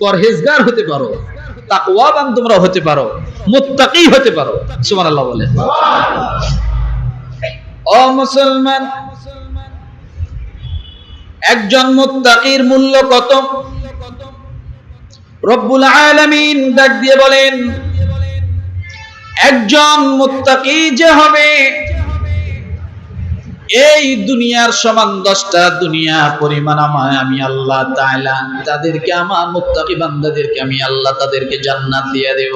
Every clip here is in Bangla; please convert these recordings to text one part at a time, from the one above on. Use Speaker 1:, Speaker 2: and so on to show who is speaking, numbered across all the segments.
Speaker 1: পরহেজগার হতে পারো, তাকওয়াবান তোমরা হতে পারো, মুত্তাকি হতে পারো। সুবহানাল্লাহ বলে ও মুসলমান, একজন মুত্তাকির মূল্য কত? রব্বুল আলামিন ডাক দিয়ে বলেন, একজন মুত্তাকি যে হবে এই দুনিয়ার সমান দশটা দুনিয়া পরিমাণ আমায় আমি আল্লাহ তাআলা। তাদেরকে, আমার মুত্তাকি বান্দাদেরকে আমি আল্লাহ তাদেরকে জান্নাত দিয়ে দেব।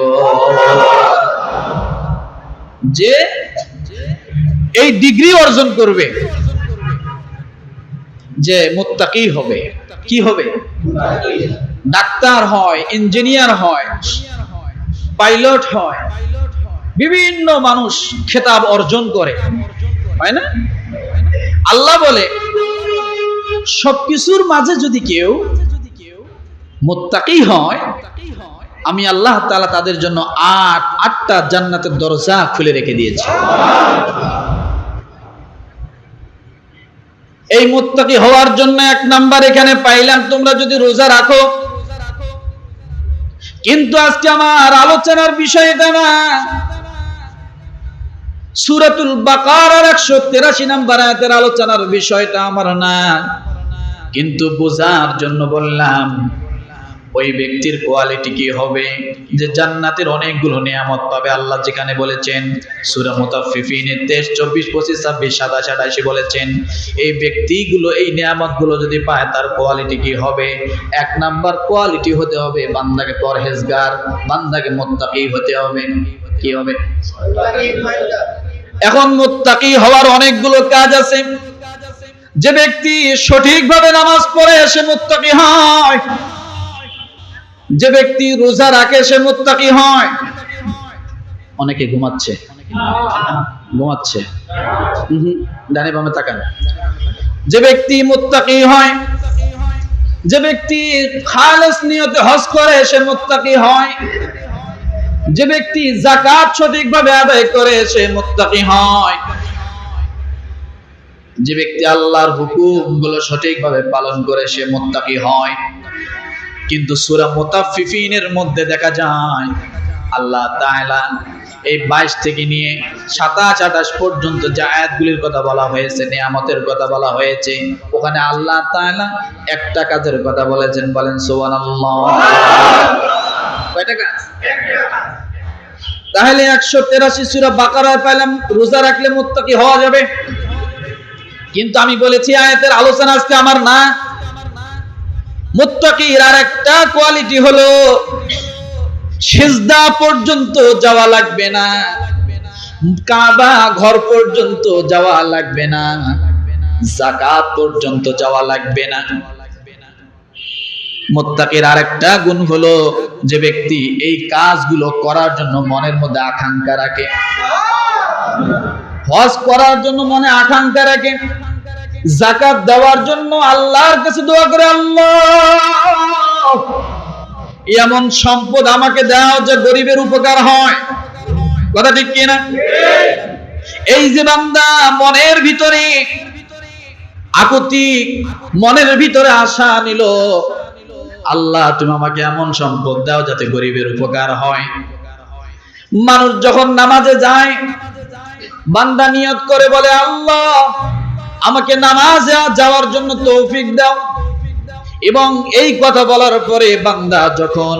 Speaker 1: যে এই ডিগ্রি অর্জন করবে, যে মুত্তাকি হবে, কি হবে? ডাক্তার হয়, ইঞ্জিনিয়ার হয়, পাইলট হয়, বিভিন্ন মানুষ খেতাব অর্জন করে। হয় না? আল্লাহ বলে, সবকিছুর মাঝে যদি কেউ মোত্তাকি হয়, আমি আল্লাহ তাআলা তাদের জন্য আট, আটটা জান্নাতের দরজা খুলে রেখে দিয়েছি। এই মুত্তাকি হওয়ার জন্য এক নাম্বার এখানে পাইলাম, তোমরা যদি রোজা রাখো। কিন্তু আজকে আমার আলোচনার বিষয় এটা না। সুরাতুল বাকারার একশো তেরাশি নাম্বার আয়াতের আলোচনার বিষয়টা আমার না। কিন্তু বোঝার জন্য বললাম, ওই ব্যক্তির কোয়ালিটি কি হবে? যে জান্নাতের অনেকগুলো নিয়ামত পাবে আল্লাহ যেখানে বলেছেন, সূরা মুতাফফিফিনের 23 24 25 26 27 28 বলেছেন, এই ব্যক্তিগুলো, এই নিয়ামতগুলো যদি পায়, তার কোয়ালিটি কি হবে? এক নাম্বার কোয়ালিটি হতে হবে বান্দাকে পরহেজগার, বান্দাকে মুত্তাকি হতে হবে। কি হবে? এখন মুত্তাকি হওয়ার অনেকগুলো কাজ আছে। যে ব্যক্তি সঠিকভাবে নামাজ পড়ে, সে মুত্তাকি হয়। যে ব্যক্তি রোজা রাখে, সে মুত্তাকি হয়। অনেকে ঘুমাচ্ছে। ঘুমাচ্ছে। ডানে বামে তাকান। যে ব্যক্তি মুত্তাকি হয়, যে ব্যক্তি খালেস নিয়তে হজ করে, সে মুত্তাকি হয়। যে ব্যক্তি জাকাত সঠিকভাবে আদায় করে, সে মুত্তাকি হয়। যে ব্যক্তি আল্লাহর হুকুমগুলো সঠিকভাবে পালন করে, সে মুত্তাকি হয়। কিন্তু সূরা মুতাফফিফিনের মধ্যে দেখা যায়, আল্লাহ তাআলা এই 22 থেকে নিয়ে 27 28 পর্যন্ত যে আয়াতগুলির কথা বলা হয়েছে, নিয়ামতের কথা বলা হয়েছে, ওখানে আল্লাহ তাআলা একটা কাজের কথা বলেছেন, বলেন সুবহানাল্লাহ। তাহলে একশো তেরাশি সুরা বাকারায় পাইলাম, রোজা রাখলে মুত্তাকি হওয়া যাবে। কিন্তু আমি বলেছি, আয়াতের আলোচনা আজকে আমার না। মুত্তাকির আর একটা কোয়ালিটি হলো, সিজদা পর্যন্ত যাওয়া লাগবে না। কাবা ঘর পর্যন্ত যাওয়া লাগবে না। জাকাত পর্যন্ত যাওয়া লাগবে না। মোত্তাকির আরেকটা গুণ হলো যে ব্যক্তি এই কাজগুলো করার জন্য মনের মধ্যে আকাঙ্ক্ষা রাখে। হজ করার জন্য মনে আকাঙ্ক্ষা রাখে। জাকাত দেওয়ার জন্য আল্লাহর কাছে দোয়া করে, আল্লাহ, এমন সম্পদ আমাকে দাও যে গরিবের উপকার হয়। কথা ঠিক কিনা এই যে বান্দা মনের ভিতরে আকুতি, মনের ভিতরে আশা নিল আল্লাহ, তুমি আমাকে এমন সম্পদ দাও যাতে গরিবের উপকার হয়। মানুষ যখন নামাজে যায়, বান্দা নিয়ত করে বলে, আল্লাহ, আমাকে নামাজে যাওয়ার জন্য তৌফিক দাও। এবং এই কথা বলার পরে বান্দা যখন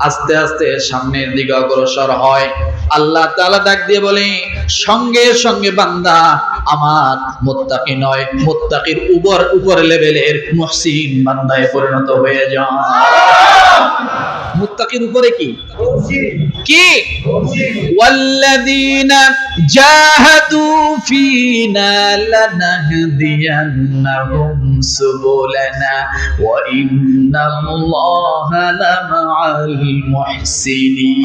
Speaker 1: আস্তে আস্তে সামনের দিকে অগ্রসর হয়। আল্লাহ তালা ডাক দিয়ে বলে, সঙ্গে সঙ্গে বান্দা, আমার মোত্তাকি নয়, মোত্তাকির উপর উপর লেভেলের মহসিন বান্দায় পরিণত হয়ে যায় মুত্তাকির উপরে কি? কি? ওয়াল্লাযীনা জাহাদু ফীনা লানাহদিয়ান্নাহুম সুবুলানা ওয়া ইন্নাল্লাহা লামাআল মুহসিনিন।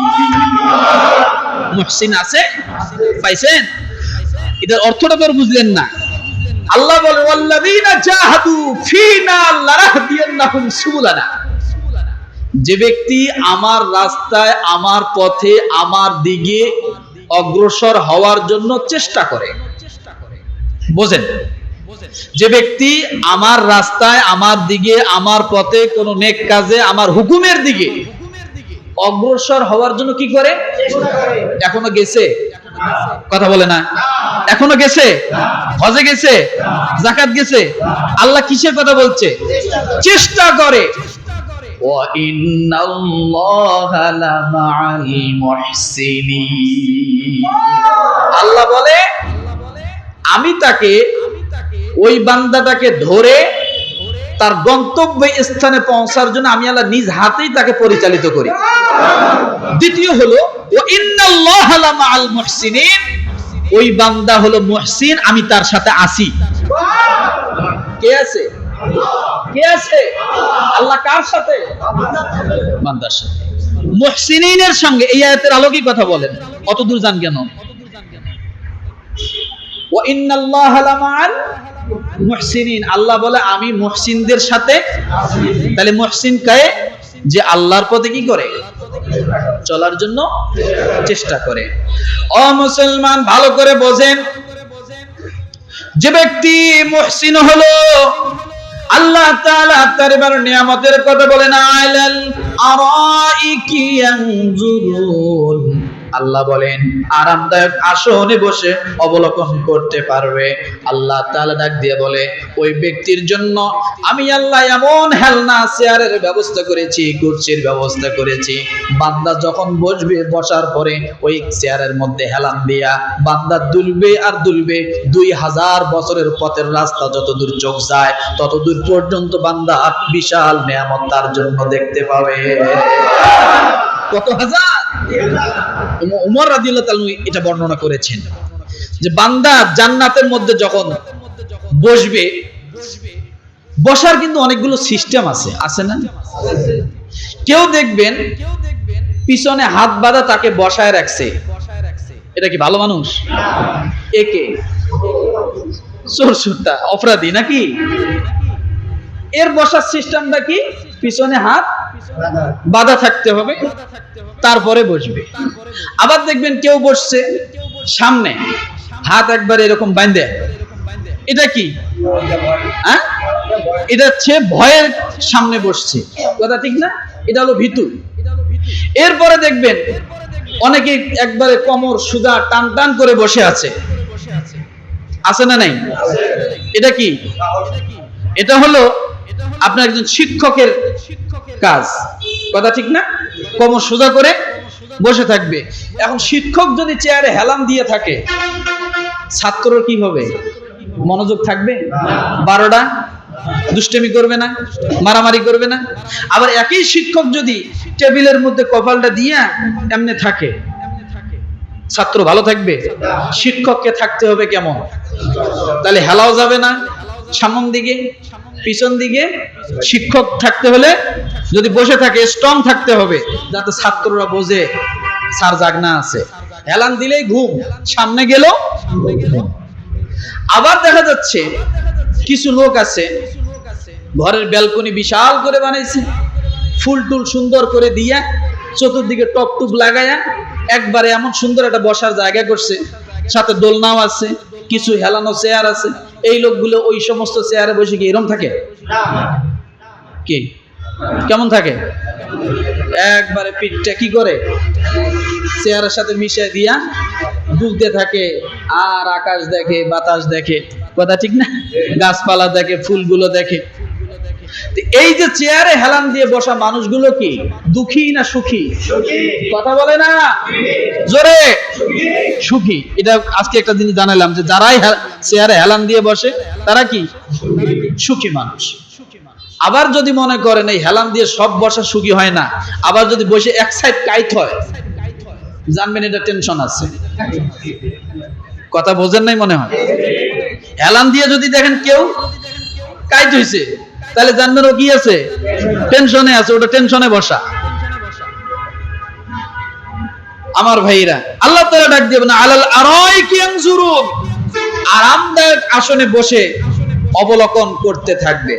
Speaker 1: মুহসিন আছে? পাইছেন? এর অর্থটা তো বুঝলেন না। আল্লাহ বলে ওয়াল্লাযীনা জাহাদু ফীনা লানাহদিয়ান্নাহুম সুবুলানা। যে ব্যক্তি আমার রাস্তায়, আমার পথে, আমার দিকে অগ্রসর হওয়ার জন্য চেষ্টা করে। বোঝেন? যে ব্যক্তি আমার রাস্তায়, আমার দিকে, আমার পথে কোনো নেক কাজে, আমার হুকুমের দিকে অগ্রসর হওয়ার জন্য কি করে? এখনও গেছে? কথা বলে না। এখনও গেছে? হজে গেছে? জাকাত গেছে? আল্লাহ কিসের কথা বলছে? চেষ্টা করে। وَإِنَّ اللَّهَ لَمَعَ الْمُحْسِنِينَ আল্লাহ বলে আমি তাকে ওই বান্দাটাকে ধরে তার গন্তব্য স্থানে পৌঁছার জন্য আমি আল্লাহ নিজ হাতেই তাকে পরিচালিত করি দ্বিতীয় হলো ও ইন্নাল্লাহা লামাআল মুহসিনিন ওই বান্দা হলো মুহসিন আমি তার সাথে আসি কে আছে কে আছে? আল্লাহ কার সাথে? বান্দার সাথে। সঙ্গে এই আয়াতের কথা বলেন? দূর যান কেন? আল্লাহ বলে, আমি মুহসিনদের সাথে তাহলে মুহসিন কায়ে? যে আল্লাহর পথে কি করে? চলার জন্য চেষ্টা করে। অ মুসলমান, ভালো করে বোঝেন। যে ব্যক্তি মুহসিন হলো আল্লাহ তাআলা তার এবার নিয়ামতের কথা বলেন আলাল আরাইকি ইয়ানজুরুন আল্লাহ বলেন, আরামদায়ক আসনে বসে অবলোকন করতে পারবে। আল্লাহ তাআলা ডাক দিয়ে বলে, ওই ব্যক্তির জন্য আমি আল্লাহ এমন হেলনা, চেয়ারের ব্যবস্থা করেছি, কুর্সির ব্যবস্থা করেছি। বান্দা যখন বসবে, বসার পরে ওই চেয়ারের মধ্যে হেলান দিয়া বান্দা দুলবে আর দুলবে, দুই হাজার বছরের পথের রাস্তা যত দূর চোখ যায় তত দূর পর্যন্ত বান্দা বিশাল নিয়ামত তার জন্য দেখতে পাবে। কত হাজার? উমর রাদিয়াল্লাহু তাআলা এটা বর্ণনা করেছেন যে বান্দা জান্নাতের মধ্যে যখন বসবে, বসার কিন্তু অনেকগুলো সিস্টেম আছে আছে না? কেউ দেখবেন পিছনে হাত বাঁধা তাকে বসায় রাখছে। এটা কি ভালো মানুষ? একে। অপরাধী নাকি? এর বসার সিস্টেমটা কি? পিছনে হাত বাধা থাকতে হবে, তারপরে বসবে। আবার দেখবেন কেউ বসছে সামনে, হাত একবার এরকম বাঁধে। এটা কি? হ্যাঁ? এটা হচ্ছে ভয়ের সামনে বসছে। কথা ঠিক না? এটা হলো ভীতু। এরপরে দেখবেন অনেকে একবারে কোমর সুদা টান টান করে বসে আছে। আছে না নাই? এটা কি? এটা হলো আপনার একজন শিক্ষকের কাজ। কথা ঠিক না? কোমর সোজা করে বসে থাকবে। এখন শিক্ষক যদি চেয়ারে হেলান দিয়ে থাকে ছাত্র কি হবে? মনোযোগ থাকবে? বারোটা? দুষ্টেমি করবে না? মারামারি করবে না? আবার একই শিক্ষক যদি টেবিলের মধ্যে কপালটা দিয়ে এমনি থাকে, ছাত্র ভালো থাকবে? শিক্ষককে থাকতে হবে কেমন? তাহলে হেলাও যাবে না। সামন দিকে, পিছন দিকে শিক্ষক থাকতে হলে যদি বসে থাকে স্ট্রং থাকতে হবে, যাতে ছাত্ররা বোঝে, স্যার জাগনা আছে। হেলান দিলেই ঘুম, সামনে গেল, আবার দেখা যাচ্ছে, কিছু লোক আছে, ঘরের ব্যালকনি বিশাল করে বানাইছে, ফুল টুল সুন্দর করে দিয়া, চতুর্দিকে টপ টুপ লাগায়া, একবারে এমন সুন্দর একটা বসার জায়গা করছে, সাথে দোলনাও আছে কিছু হেলানো চেয়ার আছে। এই লোকগুলো ওই সমস্ত চেয়ারে বসে কি এরম থাকে? কি? কেমন থাকে? একবারে পিঠটা কি করে? চেয়ারের সাথে মিশে দিয়া দুলতে থাকে, আর আকাশ দেখে, বাতাস দেখে। কথা ঠিক না? গাছপালা দেখে, ফুলগুলো দেখে। এই যে চেয়ারে হেলান দিয়ে বসা মানুষগুলো কি? দুঃখী না সুখী? কথা বলে না? জোরে? সুখী। এটা আজকে একটা জিনিস জানালাম যে যারাই চেয়ারে হেলান দিয়ে বসে, তারা কি? সুখী মানুষ। আবার যদি মনে করেন এই হেলান দিয়ে সব বসা সুখী হয় না, আবার যদি বসে এক সাইড কাইট হয়, জানবেন এটা টেনশন আছে। কথা বোঝেন নাই মনে হয়? হেলান দিয়ে যদি দেখেন কেউ কাইট হয়েছে তাহলে জানবেন ও কি আছে? টেনশনে আছে, ওটা টেনশনে বসা। আমার ভাইরা, আল্লাহ তাআলা ডাক দিয়ে না আলাল আরাই কি আনজুরুন আরামদায়ক আসনে বসে অবলোকন করতে থাকবে।